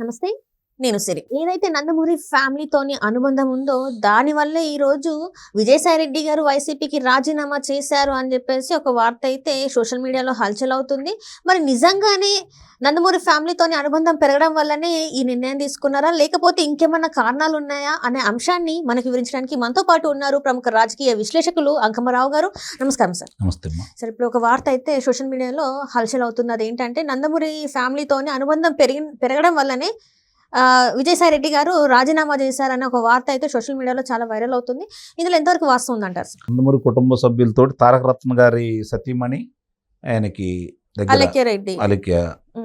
నమస్తే. నేను సిరి. ఏదైతే నందమూరి ఫ్యామిలీతోని అనుబంధం ఉందో దాని వల్లే ఈ రోజు విజయసాయి రెడ్డి గారు వైసీపీకి రాజీనామా చేశారు అని చెప్పేసి ఒక వార్త అయితే సోషల్ మీడియాలో హల్చల్ అవుతుంది. మరి నిజంగానే నందమూరి ఫ్యామిలీతోని అనుబంధం పెరగడం వల్లనే ఈ నిర్ణయం తీసుకున్నారా? లేకపోతే ఇంకేమన్నా కారణాలు ఉన్నాయా? అనే అంశాన్ని మనకు వివరించడానికి మనతో పాటు ఉన్నారు ప్రముఖ రాజకీయ విశ్లేషకులు అంకమరావు గారు. నమస్కారం సార్. నమస్తే సరే ఇప్పుడు ఒక వార్త అయితే సోషల్ మీడియాలో హల్చల్ అవుతుంది అది ఏంటంటే నందమూరి ఫ్యామిలీతోని అనుబంధం పెరిగి పెరగడం వల్లనే విజయసాయి రెడ్డి గారు రాజీనామా చేశారన్న ఒక వార్త అయితే సోషల్ మీడియాలో చాలా వైరల్ అవుతుంది. ఇందులో ఎంతవరకు వాస్తవం ఉందంటారు సార్? నందమూరి కుటుంబ సభ్యులతో తారక రత్న గారి సతీమణి ఆయనకి అలక్య రెడ్డి. అలిక్య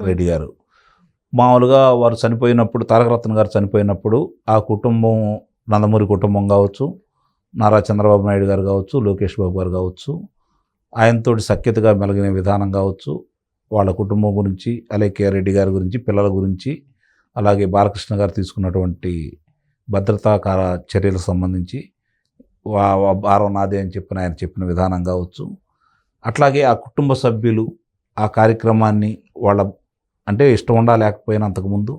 రెడ్డి గారు. మామూలుగా వారు చనిపోయినప్పుడు తారక రత్న గారు చనిపోయినప్పుడు ఆ కుటుంబం నందమూరి కుటుంబం కావచ్చు నారా చంద్రబాబు నాయుడు గారు కావచ్చు లోకేష్ బాబు గారు కావచ్చు ఆయనతోటి సఖ్యతగా మెలిగిన విధానం కావచ్చు వాళ్ళ కుటుంబం గురించి అలేఖ్య రెడ్డి గారి గురించి పిల్లల గురించి అలాగే బాలకృష్ణ గారు తీసుకున్నటువంటి భద్రతాకార చర్యలకు సంబంధించి వా భారం నాదే అని చెప్పిన ఆయన చెప్పిన విధానం కావచ్చు. అట్లాగే ఆ కుటుంబ సభ్యులు ఆ కార్యక్రమాన్ని వాళ్ళ అంటే ఇష్టం ఉండా లేకపోయినా అంతకుముందు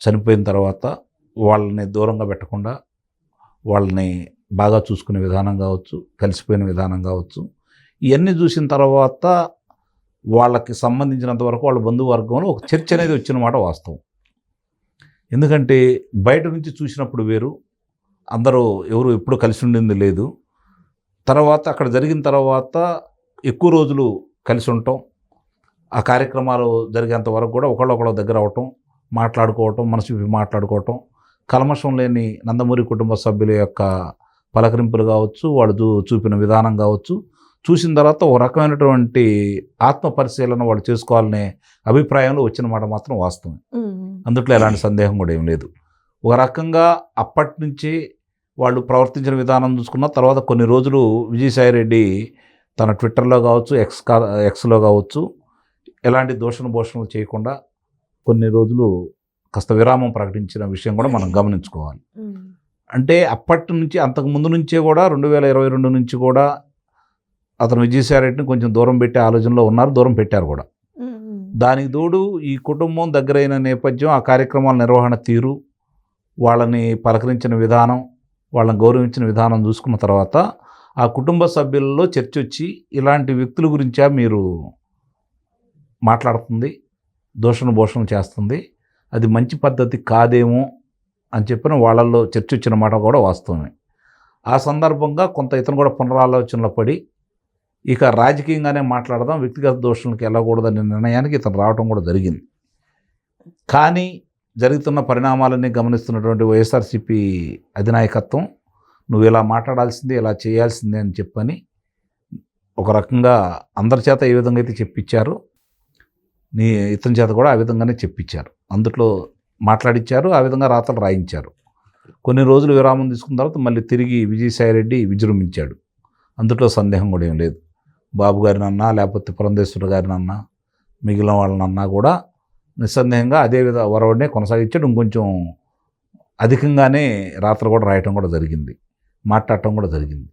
చనిపోయిన తర్వాత వాళ్ళని దూరంగా పెట్టకుండా వాళ్ళని బాగా చూసుకునే విధానం కావచ్చు కలిసిపోయిన విధానం కావచ్చు. ఇవన్నీ చూసిన తర్వాత వాళ్ళకి సంబంధించినంత వరకు వాళ్ళ బంధువర్గంలో ఒక చర్చ అనేది వచ్చిన మాట వాస్తవం. ఎందుకంటే బయట నుంచి చూసినప్పుడు వేరు అందరూ ఎవరు ఎప్పుడు కలిసి ఉండింది లేదు. తర్వాత అక్కడ జరిగిన తర్వాత ఎక్కువ రోజులు కలిసి ఉండటం ఆ కార్యక్రమాలు జరిగేంత వరకు కూడా ఒకళ్ళొకళ్ళ దగ్గర అవటం మాట్లాడుకోవటం మనసు మాట్లాడుకోవటం. కల్మషం లేని నందమూరి కుటుంబ సభ్యుల యొక్క పలకరింపులు కావచ్చు వాళ్ళు చూ- చూపిన విధానం కావచ్చు. చూసిన తర్వాత ఒక రకమైనటువంటి ఆత్మ పరిశీలన వాళ్ళు చేసుకోవాలనే అభిప్రాయంలో వచ్చిన మాట మాత్రం వాస్తవం అందుట్లో ఎలాంటి సందేహం కూడా ఏం లేదు. ఒక రకంగా అప్పటి నుంచి వాళ్ళు ప్రవర్తించిన విధానం చూసుకున్న తర్వాత కొన్ని రోజులు విజయసాయి రెడ్డి తన ట్విట్టర్లో కావచ్చు ఎక్స్ కా ఎక్స్లో కావచ్చు ఎలాంటి దూషణ భూషణలు చేయకుండా కొన్ని రోజులు కాస్త విరామం ప్రకటించిన విషయం కూడా మనం గమనించుకోవాలి. అంటే అప్పటి నుంచి అంతకు ముందు నుంచే కూడా రెండు వేల ఇరవై రెండు నుంచి కూడా అతను విజయసాయి రెడ్డిని కొంచెం దూరం పెట్టే ఆలోచనలో ఉన్నారు దూరం పెట్టారు కూడా. దానికి తోడు ఈ కుటుంబం దగ్గరైన నేపథ్యం ఆ కార్యక్రమాల నిర్వహణ తీరు వాళ్ళని పలకరించిన విధానం వాళ్ళని గౌరవించిన విధానం చూసుకున్న తర్వాత ఆ కుటుంబ సభ్యులలో చర్చ వచ్చి ఇలాంటి వ్యక్తుల గురించా మీరు మాట్లాడుతుంది దోషణ భూషణ చేస్తుంది. అది మంచి పద్ధతి కాదేమో అని చెప్పిన వాళ్ళల్లో చర్చ వచ్చిన మాట కూడా వాస్తవమే. ఆ సందర్భంగా కొంత ఇతను కూడా పునరాలోచనలో పడి ఇక రాజకీయంగానే మాట్లాడదాం వ్యక్తిగత దోషులకు వెళ్ళకూడదనే నిర్ణయానికి ఇతను రావడం కూడా జరిగింది. కానీ జరుగుతున్న పరిణామాలన్నీ గమనిస్తున్నటువంటి వైఎస్ఆర్సీపీ అధినాయకత్వం నువ్వు ఇలా మాట్లాడాల్సిందే ఇలా చేయాల్సిందే అని చెప్పని ఒక రకంగా అందరి చేత ఏ విధంగా అయితే చెప్పించారు నీ ఇతని చేత కూడా ఆ విధంగానే చెప్పించారు. అందుట్లో మాట్లాడించారు ఆ విధంగా రాతలు రాయించారు. కొన్ని రోజులు విరామం తీసుకున్న తర్వాత మళ్ళీ తిరిగి విజయసాయిరెడ్డి విజృంభించాడు. అందులో సందేహం కూడా ఏం లేదు. బాబు గారినన్నా లేకపోతే పురంధేశ్వర గారినన్నా మిగిలిన వాళ్ళనన్నా కూడా నిస్సందేహంగా అదే విధ వరవడినే కొనసాగించడం. ఇంకొంచెం అధికంగానే రాత్రి కూడా రాయటం కూడా జరిగింది. మాట్లాడటం కూడా జరిగింది.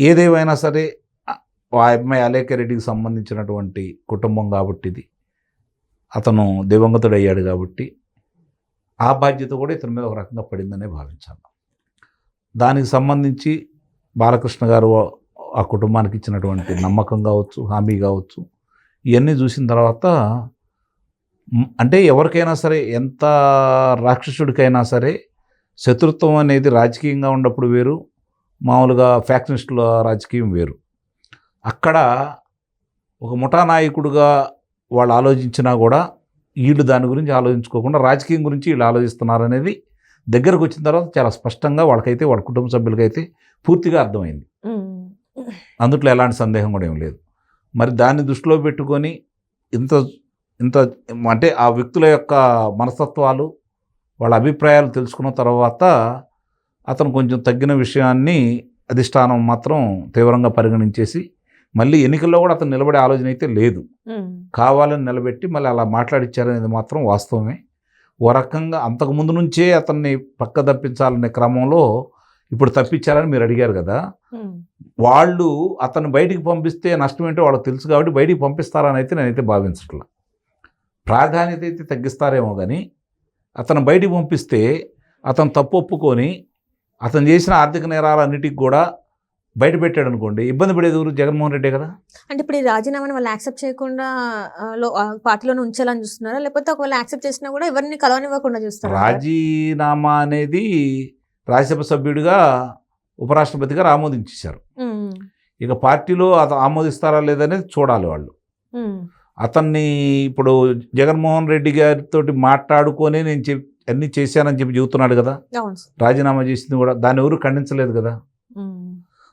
ఏదేమైనా సరే ఆ- ఆ అమ్మాయి అలేఖ రెడ్డికి సంబంధించినటువంటి కుటుంబం కాబట్టి ఇది. అతను దివంగతుడు అయ్యాడు కాబట్టి ఆ బాధ్యత కూడా ఇతని మీద ఒక రకంగా పడిందనే భావించాను. దానికి సంబంధించి బాలకృష్ణ గారు ఆ కుటుంబానికి ఇచ్చినటువంటి నమ్మకం కావచ్చు హామీ కావచ్చు ఇవన్నీ చూసిన తర్వాత అంటే ఎవరికైనా సరే ఎంత రాక్షసుడికైనా సరే శత్రుత్వం అనేది రాజకీయంగా ఉన్నప్పుడు వేరు మామూలుగా ఫ్యాక్షనిస్టుల రాజకీయం వేరు. అక్కడ ఒక ముఠా నాయకుడుగా వాళ్ళు ఆలోచించినా కూడా వీళ్ళు దాని గురించి ఆలోచించుకోకుండా రాజకీయం గురించి వీళ్ళు ఆలోచిస్తున్నారు అనేది దగ్గరకు వచ్చిన తర్వాత చాలా స్పష్టంగా వాళ్ళకైతే వాళ్ళ కుటుంబ సభ్యులకైతే పూర్తిగా అర్థమైంది. అందుట్లో ఎలాంటి సందేహం కూడా ఏం లేదు. మరి దాన్ని దృష్టిలో పెట్టుకొని ఇంత ఇంత అంటే ఆ వ్యక్తుల యొక్క మనస్తత్వాలు వాళ్ళ అభిప్రాయాలు తెలుసుకున్న తర్వాత అతను కొంచెం తగ్గిన విషయాన్ని అధిష్టానం మాత్రం తీవ్రంగా పరిగణించేసి మళ్ళీ ఎన్నికల్లో కూడా అతను నిలబడే ఆలోచన అయితే లేదు. కావాలని నిలబెట్టి మళ్ళీ అలా మాట్లాడిచ్చారనేది మాత్రం వాస్తవమే. ఓ రకంగా అంతకు ముందు నుంచే అతన్ని పక్క తప్పించాలనే క్రమంలో ఇప్పుడు తప్పించారని మీరు అడిగారు కదా వాళ్ళు అతను బయటికి పంపిస్తే నష్టం ఏంటో వాళ్ళకి తెలుసు కాబట్టి బయటికి పంపిస్తారని అయితే నేనైతే భావించట్లా. ప్రాధాన్యత అయితే తగ్గిస్తారేమో కానీ అతను బయటికి పంపిస్తే అతను తప్పు ఒప్పుకొని అతను చేసిన ఆర్థిక నేరాలన్నిటికి కూడా బయట పెట్టాడు అనుకోండి ఇబ్బంది పడేది ఎవరు? జగన్మోహన్ రెడ్డే కదా. అంటే ఇప్పుడు ఈ రాజీనామాని వాళ్ళు యాక్సెప్ట్ చేయకుండా పార్టీలోనే ఉంచాలని చూస్తున్నారా? లేకపోతే ఒకవేళ యాక్సెప్ట్ చేసినా కూడా ఎవరిని కలవనివ్వకుండా చూస్తారా? రాజీనామా అనేది రాజ్యసభ సభ్యుడిగా ఉపరాష్ట్రపతిగా ఆమోదించేశారు. ఉమ్, ఇక పార్టీలో అత ఆమోదిస్తారా లేదనేది చూడాలి వాళ్ళు. అతన్ని ఇప్పుడు జగన్మోహన్ రెడ్డి గారితో మాట్లాడుకొని నేను చెప్ అన్నీ చేశానని చెప్పి చెబుతున్నాడు కదా. రాజీనామా చేసింది కూడా దాన్ని ఎవరు ఖండించలేదు కదా.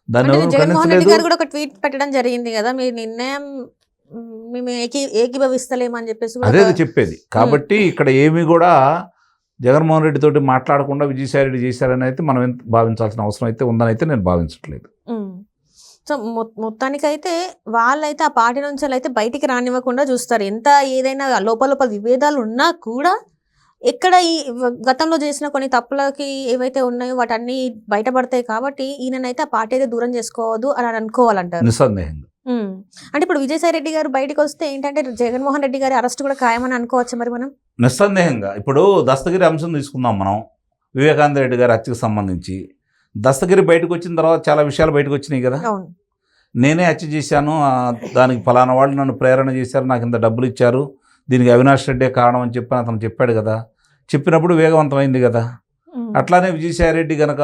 దాన్ని ఎవరు ఖండించలేదు. గారు కూడా ఒక ట్వీట్ పెట్టడం జరిగింది కదా మీ నిర్ణయం మేము ఏకీభవిస్తలేమని చెప్పేసి అదే చెప్పేది. కాబట్టి ఇక్కడ ఏమీ కూడా జగన్మోహన్ రెడ్డి తోటి మాట్లాడకుండా విజయసాయి రెడ్డి చేశారని అయితే మనం ఎంత భావించాల్సిన అవసరం అయితే ఉందని అయితే నేను భావించట్లేదు. సో మొత్తానికైతే వాళ్ళైతే ఆ పార్టీ నుంచి అయితే బయటికి రానివ్వకుండా చూస్తారు. ఎంత ఏదైనా లోపల లోపల విభేదాలు ఉన్నా కూడా ఎక్కడ ఈ గతంలో చేసిన కొన్ని తప్పులకి ఏవైతే ఉన్నాయో వాటన్నీ బయటపడతాయి కాబట్టి ఈయననైతే ఆ పార్టీ అయితే దూరం చేసుకోవద్దు అని అనుకోవాలంటారు. నిస్సందేహంగా. అంటే ఇప్పుడు విజయసాయి రెడ్డి గారు బయటకు వస్తే ఏంటంటే జగన్మోహన్ రెడ్డి గారి అరెస్ట్ కూడా ఖాయమని అనుకోవచ్చు మరి మనం? నిస్సందేహంగా ఇప్పుడు దస్తగిరి అంశం తీసుకుందాం మనం. వివేకానంద రెడ్డి గారి హత్యకు సంబంధించి. దస్తగిరి బయటకు వచ్చిన తర్వాత చాలా విషయాలు బయటకు వచ్చినాయి కదా. నేనే హత్య చేశాను దానికి ఫలానా వాళ్ళు నన్ను ప్రేరణ చేశారు నాకు ఇంత డబ్బులు ఇచ్చారు దీనికి అవినాష్ రెడ్డే కారణం అని చెప్పి అతను చెప్పాడు కదా. చెప్పినప్పుడు వేగవంతమైంది కదా. అట్లానే విజయసాయిరెడ్డి గనక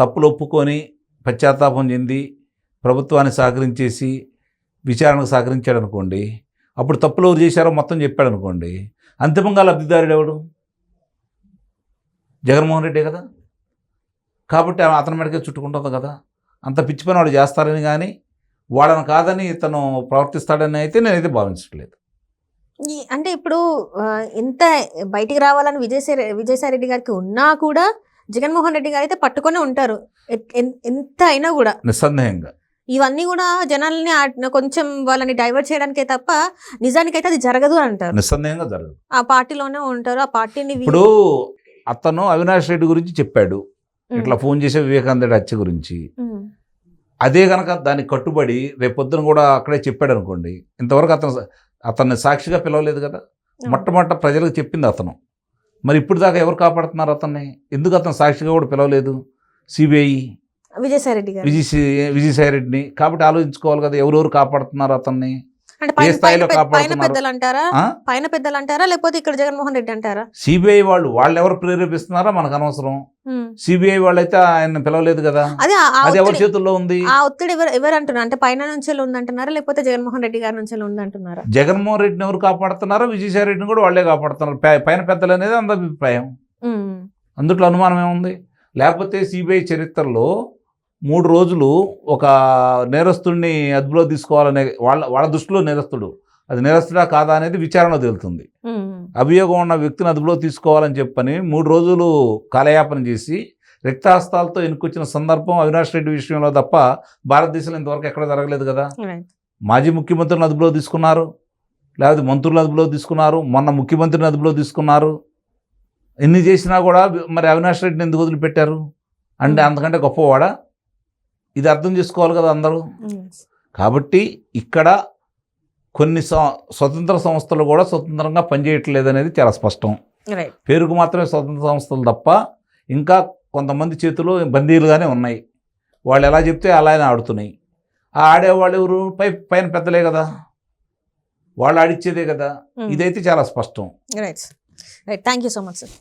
తప్పులు ఒప్పుకొని పశ్చాత్తాపం చెంది ప్రభుత్వాన్ని సహకరించేసి విచారణకు సహకరించాడు అనుకోండి అప్పుడు తప్పులు ఎవరు చేశారో మొత్తం చెప్పాడు అనుకోండి అంతిమంగా లబ్ధిదారుడు ఎవడు? జగన్మోహన్ రెడ్డే కదా? కాబట్టి అతని మెడకే చుట్టుకుంటుంది కదా. అంత పిచ్చి పని వాడు చేస్తారని కానీ వాళ్ళని కాదని ఇతను ప్రవర్తిస్తాడని అయితే నేనైతే భావించట్లేదు. అంటే ఇప్పుడు ఎంత బయటికి రావాలని విజయసాయి విజయసాయి రెడ్డి గారికి ఉన్నా కూడా జగన్మోహన్ రెడ్డి గారు అయితే పట్టుకొని ఉంటారు. ఎంత అయినా కూడా. నిస్సందేహంగా. ఇవన్నీ కూడా జనాల్ని కొంచెం వాళ్ళని డైవర్ట్ చేయడానికే తప్ప నిజానికైతే అది జరగదు అని అంటారు. నిస్సందేహంగా జరగదు. ఆ పార్టీలోనే ఉంటారు. ఆ పార్టీని ఇప్పుడు అతను అవినాష్ రెడ్డి గురించి చెప్పాడు. ఇట్లా ఫోన్ చేసే వివేకానంద రెడ్డి హత్య గురించి. అదే కనుక దానికి కట్టుబడి రేపొద్దున కూడా అక్కడే చెప్పాడు అనుకోండి ఇంతవరకు అతను అతన్ని సాక్షిగా పిలవలేదు కదా. మొట్టమొదట ప్రజలకు చెప్పింది అతను. మరి ఇప్పుడు దాకా ఎవరు కాపాడుతున్నారు అతన్ని? ఎందుకు అతను సాక్షిగా కూడా పిలవలేదు? సిబిఐ విజయసాయి రెడ్డి గారు. విజయ్ విజయసాయి రెడ్డిని కాబట్టి ఆలోచించుకోవాలి కదా ఎవరెవరు కాపాడుతున్నారు అతన్ని? అంటే పైన- ఏ స్థాయిలో కాపాడుతున్నారు? పెద్దలు అంటారా ఆ? పైన పెద్దలు అంటారా లేకపోతే ఇక్కడ జగన్మోహన్ రెడ్డి అంటారా? సిబిఐ వాళ్ళు వాళ్ళు ఎవరు ప్రేరేపిస్తున్నారో మనకు అనవసరం. సిబిఐ వాళ్ళైతే ఆయన పిలవలేదు కదా. అదే ఎవరి చేతుల్లో ఉంది? ఆ ఒత్తిడి ఎవరు ఎవరు అంటున్నారు అంటే పైన నుంచి ఉందంటున్నారా? లేకపోతే జగన్మోహన్ రెడ్డి గారి నుంచి ఉందంటున్నారా? జగన్మోహన్ రెడ్డిని ఎవరు కాపాడుతున్నారో? విజయసాయి రెడ్డిని కూడా వాళ్ళే కాపాడుతున్నారు. పైన పెద్దలు అనేది అందరి అభిప్రాయం అందుట్లో అనుమానం ఏముంది? లేకపోతే సిబిఐ చరిత్రలో మూడు రోజులు ఒక నేరస్తుడిని అదుపులో తీసుకోవాలనే వాళ్ళ వాళ్ళ దృష్టిలో నేరస్తుడు. అది నేరస్తుడా కాదా అనేది విచారణ తేలుతుంది. అభియోగం ఉన్న వ్యక్తిని అదుపులో తీసుకోవాలని చెప్పని మూడు రోజులు కాలయాపన చేసి రిక్తహస్తాలతో ఎన్నుకొచ్చిన సందర్భం అవినాష్ రెడ్డి విషయంలో తప్ప భారతదేశంలో ఇంతవరకు ఎక్కడ జరగలేదు కదా. మాజీ ముఖ్యమంత్రిని అదుపులో తీసుకున్నారు. లేకపోతే మంత్రులను అదుపులో తీసుకున్నారు. మొన్న ముఖ్యమంత్రిని అదుపులో తీసుకున్నారు. ఎన్ని చేసినా కూడా మరి అవినాష్ రెడ్డిని ఎందుకు వదిలిపెట్టారు? అంటే. అంతకంటే గొప్పవాడా? ఇది అర్థం చేసుకోవాలి కదా అందరూ? కాబట్టి ఇక్కడ కొన్ని స్వతంత్ర సంస్థలు కూడా స్వతంత్రంగా పనిచేయట్లేదు అనేది చాలా స్పష్టం. పేరుకు మాత్రమే స్వతంత్ర సంస్థలు తప్ప ఇంకా కొంతమంది చేతులు బందీలుగానే ఉన్నాయి. వాళ్ళు ఎలా చెప్తే అలానే ఆడుతున్నాయి. ఆ ఆడేవాళ్ళు ఎవరు? పై పైన పెద్దలే కదా. వాళ్ళు ఆడిచ్చేదే కదా. ఉమ్, ఇదైతే చాలా స్పష్టం. Right right thank you so much sir